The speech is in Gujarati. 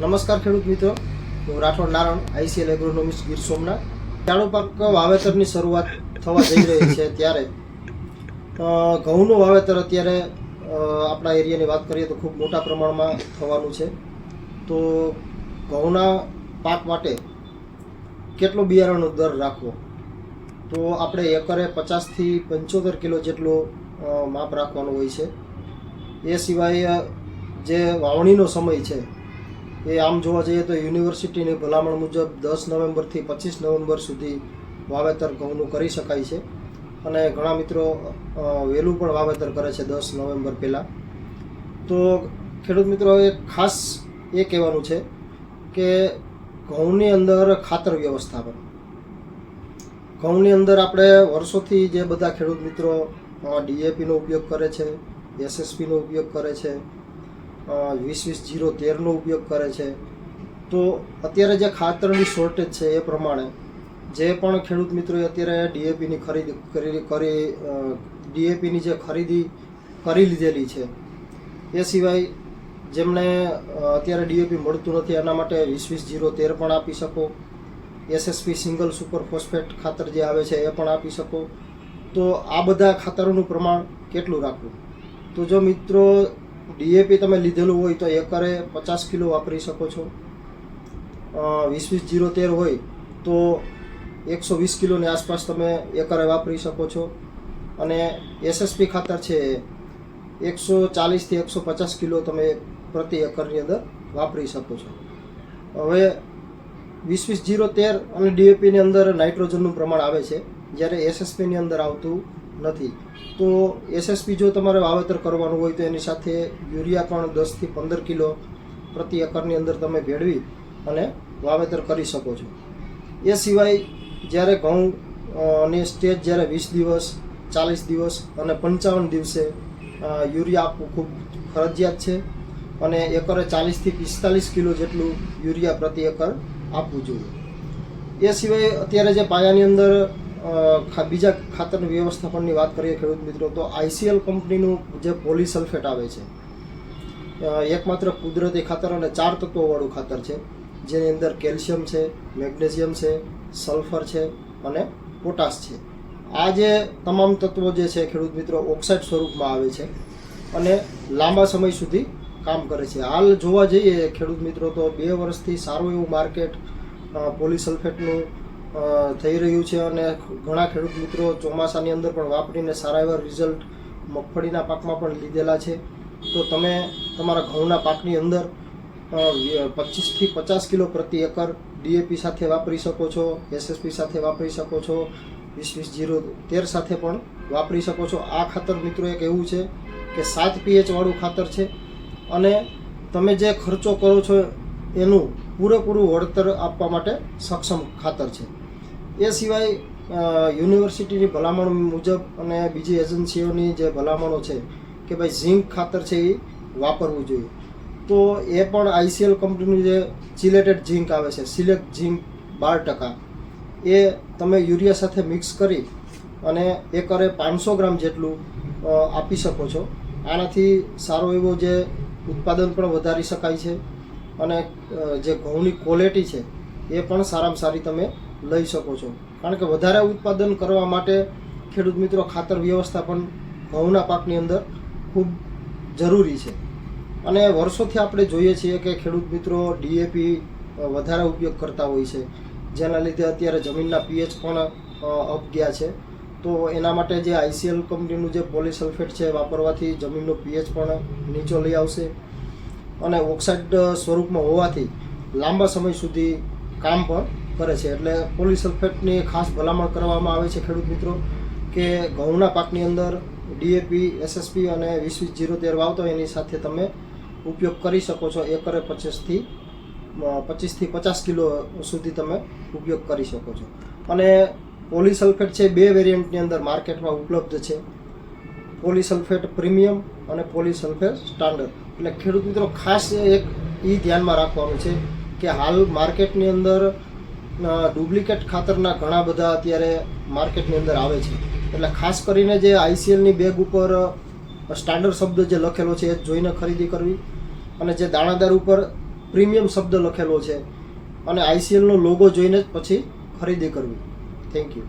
નમસ્કાર ખેડૂત મિત્રો. હું રાઠોડ નારણ આઈસીએલ એગ્રોનોમિક્સ ગીર સોમનાથ. ચાળુ પાક વાવેતરની શરૂઆત થવા જઈ રહી છે ત્યારે. ઘઉંનું વાવેતર અત્યારે આપણા એરિયાની વાત કરીએ તો ખૂબ મોટા પ્રમાણમાં થવાનું છે. તો ઘઉંના પાક માટે કેટલો બિયારણનો દર રાખવો? તો આપણે એકરે પચાસથી પંચોતેર કિલો જેટલો માપ રાખવાનું હોય છે. એ સિવાય જે વાવણીનો સમય છે એ આમ જોવા જઈએ તો યુનિવર્સિટીની ભલામણ મુજબ દસ નવેમ્બરથી પચીસ નવેમ્બર સુધી વાવેતર ઘઉંનું કરી શકાય છે. અને ઘણા મિત્રો વહેલું પણ વાવેતર કરે છે દસ નવેમ્બર પહેલાં. તો ખેડૂત મિત્રો એ ખાસ એ કહેવાનું છે કે ઘઉંની અંદર ખાતર વ્યવસ્થાપન. ઘઉંની અંદર આપણે વર્ષોથી જે બધા ખેડૂત મિત્રો ડીએપીનો ઉપયોગ કરે છે એસએસપીનો ઉપયોગ કરે છે વીસ વીસ જીરો તેરનો ઉપયોગ કરે છે. તો અત્યારે જે ખાતરની શોર્ટેજ છે એ પ્રમાણે જે પણ ખેડૂત મિત્રોએ અત્યારે ડીએપીની ખરીદી કરી ડીએપીની જે ખરીદી કરી લીધેલી છે, એ સિવાય જેમને અત્યારે ડીએપી મળતું નથી, એના માટે વીસ વીસ જીરો તેર પણ આપી શકો. એસએસપી સિંગલ સુપર ફોસ્ફેટ ખાતર જે આવે છે એ પણ આપી શકો. તો આ બધા ખાતરોનું પ્રમાણ કેટલું રાખવું? તો જો મિત્રો ડીએપી તમે લીધેલું હોય તો એકરે પચાસ કિલો વાપરી શકો છો. વીસ વીસ જીરો તેર હોય તો એકસો વીસ કિલોની આસપાસ તમે એકરે વાપરી શકો છો. અને એસએસપી ખાતર છે એકસો ચાલીસથી એકસો પચાસ કિલો તમે પ્રતિ એકરની અંદર વાપરી શકો છો. હવે વીસ વીસ જીરો તેર અને ડીએપીની અંદર નાઇટ્રોજનનું પ્રમાણ આવે છે. જ્યારે એસએસપીની અંદર આવતું નથી. તો એસએસપી જો તમારે વાવેતર કરવાનું હોય તો એની સાથે યુરિયા પણ દસથી પંદર કિલો પ્રતિ એકરની અંદર તમે ભેળવી અને વાવેતર કરી શકો છો. એ સિવાય જ્યારે ઘઉં ની સ્ટેજ જ્યારે વીસ દિવસ, ચાલીસ દિવસ અને પંચાવન દિવસે યુરિયા આપવું ખૂબ ફરજિયાત છે અને એકરે ચાલીસથી પિસ્તાલીસ કિલો જેટલું યુરિયા પ્રતિ એકર આપવું જોઈએ. એ સિવાય અત્યારે જે પાયાની અંદર બીજા ખાતરની વ્યવસ્થાપનની વાત કરીએ ખેડૂત મિત્રો, તો આઈસીએલ કંપનીનું જે પોલીસલ્ફેટ આવે છે એકમાત્ર કુદરતી ખાતર અને ચાર તત્વોવાળું ખાતર છે, જેની અંદર કેલ્શિયમ છે, મેગ્નેશિયમ છે, સલ્ફર છે અને પોટાશ છે. આ જે તમામ તત્વો જે છે ખેડૂત મિત્રો, ઓક્સાઇડ સ્વરૂપમાં આવે છે અને લાંબા સમય સુધી કામ કરે છે. હાલ જોવા જઈએ ખેડૂત મિત્રો, તો બે વર્ષથી સારું એવું માર્કેટ પોલીસલ્ફેટનું થઈ રહ્યું છે અને ઘણા ખેડૂત મિત્રો ચોમાસાની અંદર પણ વાપરીને સારા એવા રિઝલ્ટ મગફળીના પાકમાં પણ લીધેલા છે. તો તમે તમારા ઘઉંના પાકની અંદર પચીસથી પચાસ કિલો પ્રતિ એકર ડીએપી સાથે વાપરી શકો છો એસએસપી સાથે વાપરી શકો છો, વીસ વીસ જીરો તેર સાથે પણ વાપરી શકો છો. આ ખાતર મિત્રો એક એવું છે કે સાત પીએચવાળું ખાતર છે અને તમે જે ખર્ચો કરો છો એનું પૂરેપૂરું વળતર આપવા માટે સક્ષમ ખાતર છે. એ સિવાય યુનિવર્સિટીની ભલામણ મુજબ અને બીજી એજન્સીઓની જે ભલામણો છે કે ભાઈ ઝીંક ખાતર છે એ વાપરવું જોઈએ. તો એ પણ આઈસીએલ કંપનીનું જે ચિલેટેડ ઝીંક આવે છે, સિલેક્ટ ઝીંક બાર ટકા. એ તમે યુરિયા સાથે મિક્સ કરી અને એકરે પાંચસો ગ્રામ જેટલું આપી શકો છો. આનાથી સારો એવો જે ઉત્પાદન પણ વધારી શકાય છે અને જે ઘઉંની ક્વોલિટી છે એ પણ સારામાં સારી તમે લઈ શકો છો. કારણ કે વધારે ઉત્પાદન કરવા માટે ખેડૂત મિત્રો ખાતર વ્યવસ્થાપન ઘઉંના પાકની અંદર ખૂબ જરૂરી છે. અને વર્ષોથી આપણે જોઈએ છીએ કે ખેડૂત મિત્રો ડીએપી વધારે ઉપયોગ કરતા હોય છે. જેના લીધે અત્યારે જમીનના પીએચ પણ અપ ગયા છે. તો એના માટે જે આઈસીએલ કંપનીનું જે પોલિસલ્ફેટ છે વાપરવાથી જમીનનો પીએચ પણ નીચો લઈ આવશે. અને ઓક્સાઇડ સ્વરૂપમાં હોવાથી લાંબા સમય સુધી કામ પણ કરે છે. એટલે પોલિસલ્ફેટની ખાસ ભલામણ કરવામાં આવે છે ખેડૂત મિત્રો કે ઘઉંના પાકની અંદર ડીએપી એસએસપી અને વીસ વીસ જીરો તેર વાવતો એની સાથે તમે ઉપયોગ કરી શકો છો. એકરે પચીસથી પચીસથી પચાસ કિલો સુધી તમે ઉપયોગ કરી શકો છો. અને પોલિસલ્ફેટ છે બે વેરિયન્ટની અંદર માર્કેટમાં ઉપલબ્ધ છે. પોલિસલ્ફેટ પ્રીમિયમ અને પોલિસલ્ફેટ સ્ટાન્ડર્ડ. એટલે ખેડૂત મિત્રો ખાસ એક એ ધ્યાનમાં રાખવાનું છે કે હાલ માર્કેટની અંદર ડુપ્લિકેટ ખાતરના ઘણા બધા અત્યારે માર્કેટની અંદર આવે છે. એટલે ખાસ કરીને જે આઈસીએલની બેગ ઉપર સ્ટાન્ડર્ડ શબ્દ જે લખેલો છે, એ જોઈને ખરીદી કરવી. અને જે દાણાદાર ઉપર પ્રીમિયમ શબ્દ લખેલો છે, અને આઈસીએલનો લોગો જોઈને જ પછી ખરીદી કરવી. Thank you